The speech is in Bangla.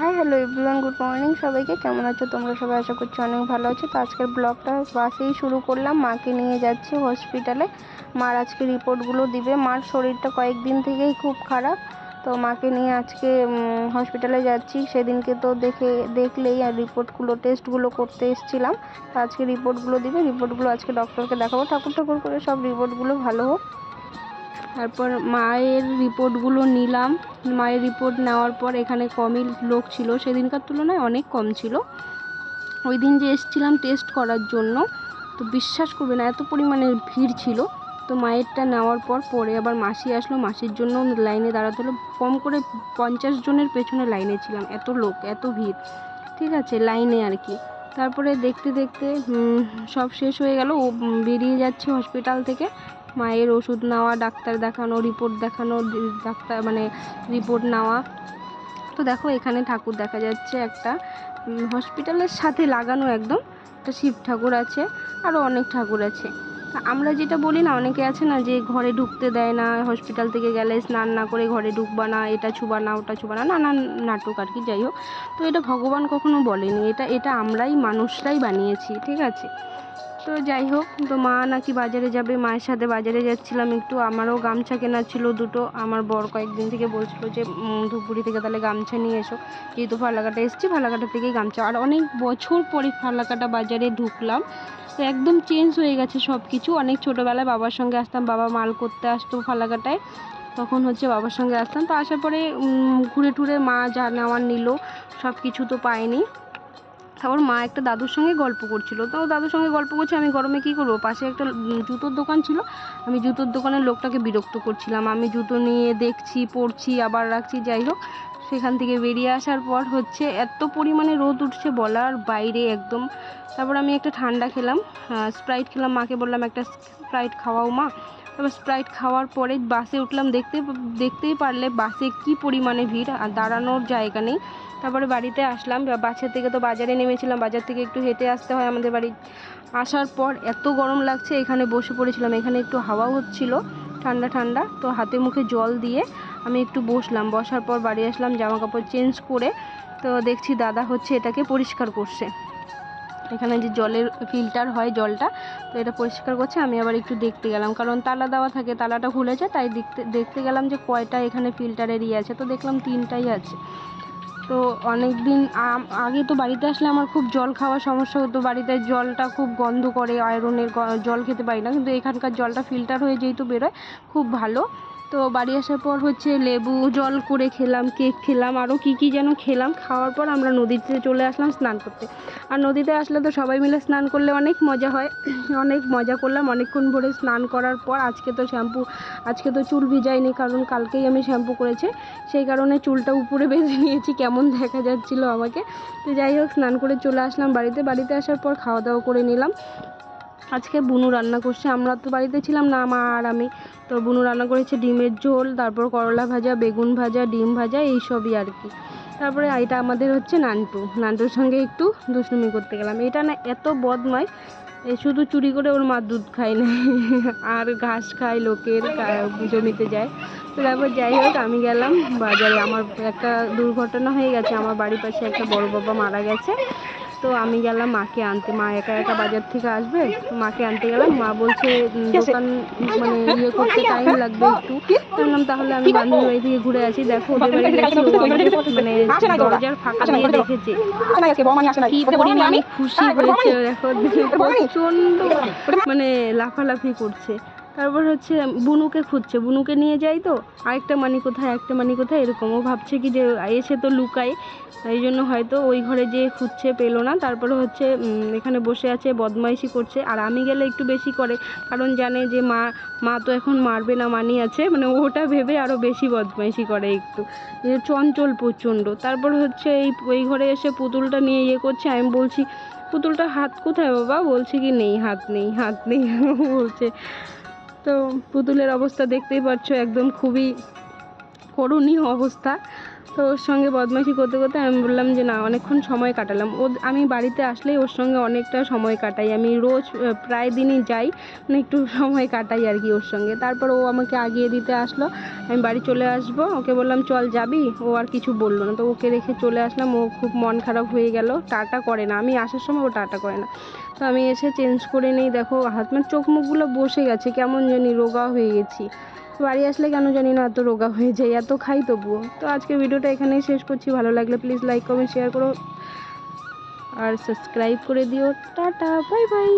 Hi hello everyone good morning সবাইকে। কেমন আছো তোমরা? সবাই আশা করছি অনেক ভালো আছো। তো আজকের ব্লগটা বাসেই শুরু করলাম। মাকে নিয়ে যাচ্ছি হসপিটালে মার আজকে রিপোর্টগুলো দিবে। মার শরীরটা কয়েকদিন থেকেই খুব খারাপ। তো মাকে নিয়ে আজকে হসপিটালে যাচ্ছি। সেদিনকে তো দেখে, দেখলেই আর রিপোর্টগুলো টেস্টগুলো করতে এসেছিলাম। তো আজকে রিপোর্টগুলো দিবে। রিপোর্টগুলো আজকে ডক্টরকে দেখাবো। ঠাকুর ঠাকুর করে সব রিপোর্টগুলো ভালো হোক। তারপর মায়ের রিপোর্টগুলো নিলাম। মায়ের রিপোর্ট নেওয়ার পর এখানে কমই লোক ছিল। সেদিনকার তুলনায় অনেক কম ছিল। ওই দিন যে এসেছিলাম টেস্ট করার জন্য, তো বিশ্বাস করবে না, এত পরিমাণে ভিড় ছিল। তো মায়েরটা নেওয়ার পর পরে আবার মাসি আসলো। মাসির জন্য লাইনে দাঁড়াতে হলো। কম করে পঞ্চাশ জনের পেছনে লাইনে ছিলাম। এত লোক, এত ভিড়। ঠিক আছে, লাইনে আর কি। তারপরে দেখতে দেখতে সব শেষ হয়ে গেল। ও বেরিয়ে যাচ্ছে হসপিটাল থেকে। মায়ের ওষুধ নেওয়া, ডাক্তার দেখানো রিপোর্ট দেখানো, ডাক্তার মানে রিপোর্ট নেওয়া। তো দেখো এখানে ঠাকুর দেখা যাচ্ছে একটা হসপিটালের সাথে লাগানো একদম। একটা শিব ঠাকুর আছে আরও অনেক ঠাকুর আছে। আমরা যেটা বলি না, অনেকে আছে না যে ঘরে ঢুকতে দেয় না হসপিটাল থেকে গেলে স্নান না করে ঘরে ঢুকবা না, এটা ছুবা না, ওটা ছুবা না, নানান নাটক আর কি, যাই হোক। তো এটা ভগবান কখনো বলেনি, এটা এটা আমরাই, মানুষরাই বানিয়েছি, ঠিক আছে? তো যাই হোক, তো মা নাকি বাজারে যাবে। মায়ের সাথে বাজারে যাচ্ছিলাম একটু। আমারও গামছা কেনার ছিল দুটো। আমার বর কয়েকদিন থেকে বলছিল যে ধূপগুড়ি থেকে তাহলে গামছা নিয়ে এসো। যেহেতু ফালাকাটা এসেছি, ফালাকাটা থেকেই গামছা। আর অনেক বছর পরে ফালাকাটা বাজারে ঢুকলাম। তো একদম চেঞ্জ হয়ে গেছে সব কিছু অনেক ছোটোবেলায় বাবার সঙ্গে আসতাম, বাবা মাল করতে আসতো ফালাকাটায়। তখন হচ্ছে বাবার সঙ্গে আসতাম। তো আসার পরে ঘুরে টুরে মা যা নেওয়ার নিল সব কিছু তো পায়নি তারপর মা একটা দাদুর সঙ্গে গল্প করছিল। তো দাদুর সঙ্গে গল্প করছে, আমি গরমে কী করব? পাশে একটা জুতোর দোকান ছিল। আমি জুতোর দোকানের লোকটাকে বিরক্ত করছিলাম। আমি জুতো নিয়ে দেখছি পড়ছি আবার রাখছি, যাই হোক। সেখান থেকে বেরিয়ে আসার পর হচ্ছে এত পরিমাণে রোদ উঠছে বলার বাইরে একদম। তারপর আমি একটা ঠান্ডা খেলাম স্প্রাইট খেলাম। মাকে বললাম, একটা স্প্রাইট খাওয়াও মা। তারপর স্প্রাইট খাওয়ার পরে বাসে উঠলাম, দেখতে, দেখতেই পারলে বাসে কি পরিমাণে ভিড়, আর দাঁড়ানোর জায়গা নেই। তারপরে বাড়িতে আসলাম বাসের থেকে তো বাজারে নেমেছিলাম, বাজার থেকে একটু হেঁটে আসতে হয় আমাদের বাড়ি। আসার পর এত গরম লাগছে, এখানে বসে পড়েছিলাম, এখানে একটু হাওয়াও হচ্ছিল, ঠান্ডা ঠান্ডা, তো হাতে মুখে জল দিয়ে আমি একটু বসলাম। বসার পর বাড়ি আসলাম জামা কাপড় চেঞ্জ করে, তো দেখছি দাদা হচ্ছে এটাকে পরিষ্কার করছে। এখানে যে জলের ফিল্টার হয় জলটা, তো এটা পরিষ্কার করছে, আমি আবার একটু দেখতে গেলাম। কারণ তালা দেওয়া থাকে, তালাটা খুলেছে, তাই দেখতে দেখতে গেলাম যে কয়টা এখানে ফিল্টারের ইয়ে আছে, তো দেখলাম তিনটাই আছে। তো অনেক দিন আগে তো বাড়িতে আসলে আমার খুব জল খাওয়ার সমস্যা হতো, বাড়িতে জলটা খুব গন্ধ করে আয়রনের জল খেতে পারি না, কিন্তু এখানকার জলটা ফিল্টার হয়ে যেহেতু বেরোয়, খুব ভালো। তো বাড়ি আসার পর হচ্ছে লেবু, জল করে খেলাম, কেক খেলাম আরও কী কী যেন খেলাম। খাওয়ার পর আমরা নদীতে চলে আসলাম স্নান করতে। আর নদীতে আসলে তো সবাই মিলে স্নান করলে অনেক মজা হয়। অনেক মজা করলাম। অনেকক্ষণ ভরে স্নান করার পর আজকে তো শ্যাম্পু, আজকে তো চুল ভিজাইনি কারণ কালকেই আমি শ্যাম্পু করেছি। সেই কারণে চুলটা উপরে বেঁধে নিয়েছি, কেমন দেখা যাচ্ছিল আমাকে। তো যাই হোক, স্নান করে চলে আসলাম বাড়িতে। বাড়িতে আসার পর খাওয়া দাওয়া করে নিলাম। আজকে বুনু রান্না করছে। আমরা তো বাড়িতে ছিলাম না, মা আর আমি। তো বুনু রান্না করেছে ডিমের ঝোল, তারপর করলা ভাজা, বেগুন ভাজা, ডিম ভাজা, এইসবই আর কি। তারপরে এটা আমাদের হচ্ছে নান্টু। নান্টুর সঙ্গে একটু দুষ্টুমি করতে গেলাম। এটা না এত বদমাই শুধু চুরি করে ওর মা দুধ খায় না, আর ঘাস খায়, লোকের জমিতে যায়। তো তারপর যাই হোক, আমি গেলাম বাজারে। আমার একটা দুর্ঘটনা হয়ে গেছে। আমার বাড়ির পাশে একটা বড় বাবা মারা গেছে। তো আমি গেলাম মাকে আনতে। মা একা একা বাজার থেকে আসবে। মাকে আনতে গেলাম। মা বলছে দোকান মানে ইয়ে করতে টাইম লাগবে একটু। বললাম তাহলে আমি বান্ধবী বাড়ি থেকে ঘুরে আসি। দেখো ওদের বাড়ি গেছি মানে দরজার ফাঁকা দিয়ে দেখেছে। কি পরিমাণে খুশি হয়েছে দেখো প্রচণ্ড মানে লাফালাফি করছে। তারপর হচ্ছে বুনুকে খুঁজছে। বুনুকে নিয়ে যাই তো, আরেকটা মানি কোথায় একটা মানি কোথায়, এরকম। ও ভাবছে কি যে এসে তো লুকায় এই জন্য হয়তো ওই ঘরে যেয়ে খুঁজছে পেল না। তারপরে হচ্ছে এখানে বসে আছে, বদমাইশি করছে। আর আমি গেলে একটু বেশি করে, কারণ জানে যে মা মা তো এখন মারবে না, মানি আছে। মানে ওটা ভেবে আরও বেশি বদমাইশি করে একটু। চঞ্চল প্রচণ্ড। তারপর হচ্ছে এই, ওই ঘরে এসে পুতুলটা নিয়ে ইয়ে করছে। আমি বলছি পুতুলটা হাত কোথায় বাবা? বলছে কি, নেই, হাত নেই হাত নেই। বলছে। তো পুতুলের অবস্থা দেখতেই পাচ্ছ একদম খুবই করুণীয় অবস্থা। তো ওর সঙ্গে বদমাইশি করতে করতে আমি বললাম যে, না, অনেকক্ষণ সময় কাটালাম। ও, আমি বাড়িতে আসলেই ওর সঙ্গে অনেকটা সময় কাটাই। আমি রোজ প্রায় দিনই যাই মানে একটু সময় কাটাই আর কি ওর সঙ্গে। তারপর ও আমাকে আগিয়ে দিতে আসলো। আমি বাড়ি চলে আসব। ওকে বললাম, চল যাবি? ও আর কিছু বলল না। তো ওকে রেখে চলে আসলাম। ও খুব মন খারাপ হয়ে গেল। টাটা করে না। আমি আসার সময় ও টাটা করে না। তো আমি এসে চেঞ্জ করে নিই, দেখো, হাত মানে চোখ মুখগুলো বসে গেছে, কেমন জানি রোগা হয়ে গেছি। বাড়ি আসলে কেন জানি না এত রোগা হয়ে যায়, এত খাই তবুও। তো আজকে ভিডিওটা এখানেই শেষ করছি, ভালো লাগলে প্লিজ লাইক কমেন্ট শেয়ার করো। আর সাবস্ক্রাইব করে দিও। Tata bye bye